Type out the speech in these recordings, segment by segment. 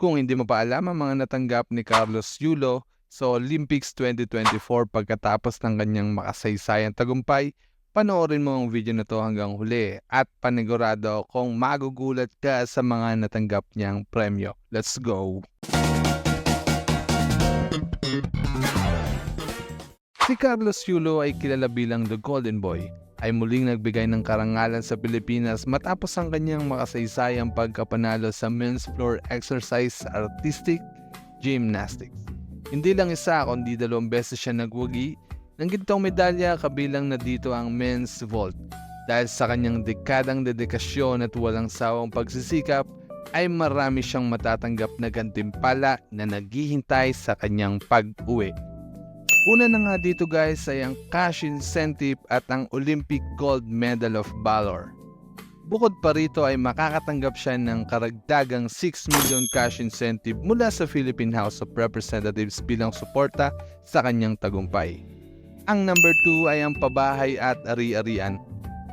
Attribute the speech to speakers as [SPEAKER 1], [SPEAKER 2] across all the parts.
[SPEAKER 1] Kung hindi mo pa alam ang mga natanggap ni Carlos Yulo sa Olympics 2024 pagkatapos ng kanyang makasaysayang tagumpay, panoorin mo ang video na to hanggang huli at panigurado kung magugulat ka sa mga natanggap niyang premyo. Let's go! Si Carlos Yulo ay kilala bilang The Golden Boy ay muling nagbigay ng karangalan sa Pilipinas matapos ang kanyang makasaysayang pagkapanalo sa men's floor exercise artistic gymnastics. Hindi lang isa kundi dalawang beses siya nagwagi ng gintong medalya kabilang na dito ang men's vault. Dahil sa kanyang dekadang dedikasyon at walang sawang pagsisikap, ay marami siyang matatanggap na gantimpala na naghihintay sa kanyang pag-uwi. Una na nga dito guys ay ang cash incentive at ang Olympic Gold Medal of Valor. Bukod pa rito ay makakatanggap siya ng karagdagang 6 million cash incentive mula sa Philippine House of Representatives bilang suporta sa kanyang tagumpay. Ang number 2 ay ang pabahay at ari-arian.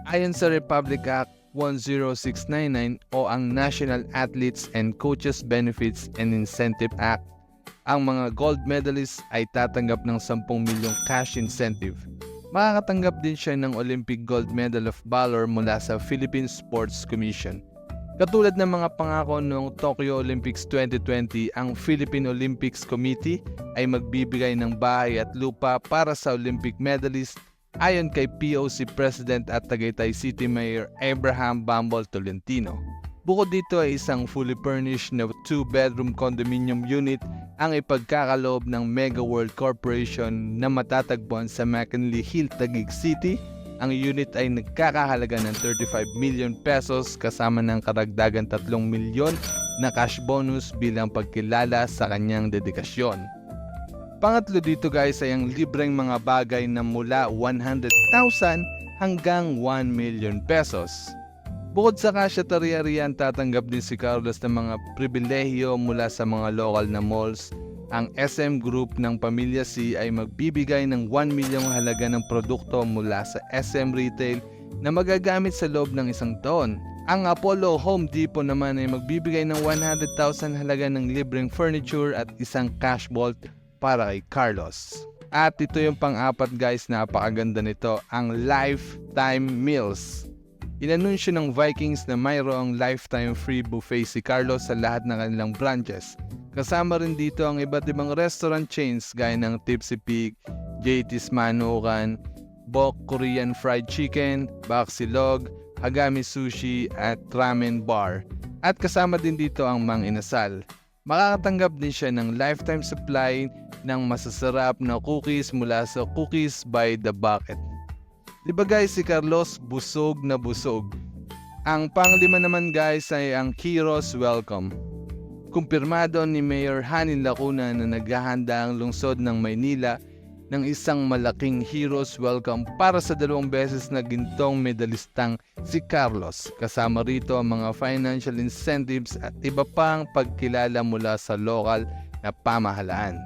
[SPEAKER 1] Ayon sa Republic Act 10699 o ang National Athletes and Coaches Benefits and Incentive Act ang mga gold medalists ay tatanggap ng 10 milyong cash incentive. Makakatanggap din siya ng Olympic Gold Medal of Valor mula sa Philippine Sports Commission. Katulad ng mga pangako noong Tokyo Olympics 2020, ang Philippine Olympics Committee ay magbibigay ng bahay at lupa para sa Olympic medalists ayon kay POC President at Tagaytay City Mayor Abraham Bambol Tolentino. Bukod dito ay isang fully furnished na 2-bedroom condominium unit ang ipagkakaloob ng Mega World Corporation na matatagpuan sa McKinley Hill, Taguig City. Ang unit ay nagkakahalaga ng 35 million pesos kasama ng karagdagan 3 milyon na cash bonus bilang pagkilala sa kanyang dedikasyon. Pangatlo dito guys ay ang libreng mga bagay na mula 100,000 hanggang 1 million pesos. Bukod sa cash at ari-arian, tatanggap din si Carlos ng mga pribilehiyo mula sa mga lokal na malls. Ang SM Group ng Pamilya C ay magbibigay ng 1 milyong halaga ng produkto mula sa SM Retail na magagamit sa loob ng isang taon. Ang Apollo Home Depot naman ay magbibigay ng 100,000 halaga ng libreng furniture at isang cash vault para kay Carlos. At ito yung pang-apat guys, napakaganda nito, ang Lifetime Meals. Inanunsyo ng Vikings na mayroong lifetime free buffet si Carlos sa lahat ng kanilang branches. Kasama rin dito ang iba't ibang restaurant chains gaya ng Tipsy Pig, JT's Manukan, Bok Korean Fried Chicken, Baksilog, Hagami Sushi at Ramen Bar. At kasama din dito ang Mang Inasal. Makakatanggap din siya ng lifetime supply ng masasarap na cookies mula sa Cookies by the Bucket. Di ba guys, si Carlos busog na busog. Ang panglima naman guys ay ang Kiros Welcome. Kumpirmado ni Mayor Hanin Lacuna na naghahanda ang lungsod ng Maynila ng isang malaking Heroes Welcome para sa dalawang beses na gintong medalistang si Carlos. Kasama rito ang mga financial incentives at iba pang pagkilala mula sa lokal na pamahalaan.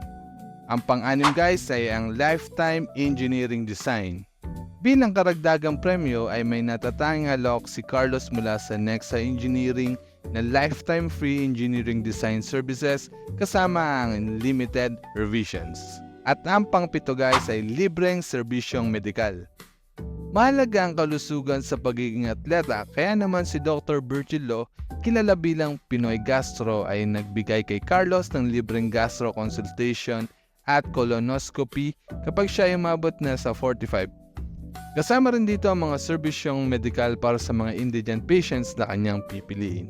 [SPEAKER 1] Ang pang-anim guys ay ang Lifetime Engineering Design. Bilang karagdagang premyo ay may natatanging alok si Carlos mula sa Nexa Engineering na lifetime free engineering design services kasama ang limited revisions. At ang pangpito guys ay libreng serbisyong medikal. Mahalaga ang kalusugan sa pagiging atleta kaya naman si Dr. Virgilio, kilala bilang Pinoy Gastro ay nagbigay kay Carlos ng libreng gastro consultation at colonoscopy kapag siya ay umabot na sa 45 Kasama rin dito ang mga serbisyong medical para sa mga indigent patients na kanyang pipiliin.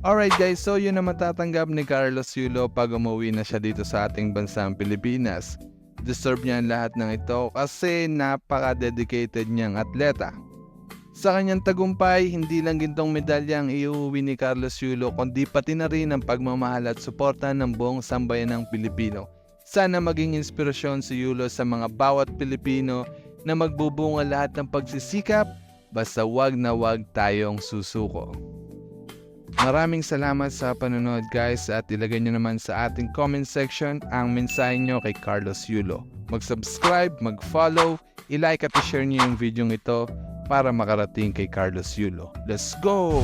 [SPEAKER 1] Alright guys, so yun na matatanggap ni Carlos Yulo pag umuwi na siya dito sa ating bansang Pilipinas. Deserve niya ang lahat ng ito kasi napaka-dedicated niyang atleta. Sa kanyang tagumpay, hindi lang gintong medalya ang iuwi ni Carlos Yulo kundi pati na rin ang pagmamahal at suporta ng buong sambayan ng Pilipino. Sana maging inspirasyon si Yulo sa mga bawat Pilipino na magbubunga lahat ng pagsisikap basta wag na wag tayong susuko. Maraming salamat sa panonood guys at ilagay nyo naman sa ating comment section ang mensahe nyo kay Carlos Yulo. Mag-subscribe, mag-follow, i-like at i-share nyo yung video ito para makarating kay Carlos Yulo. Let's go!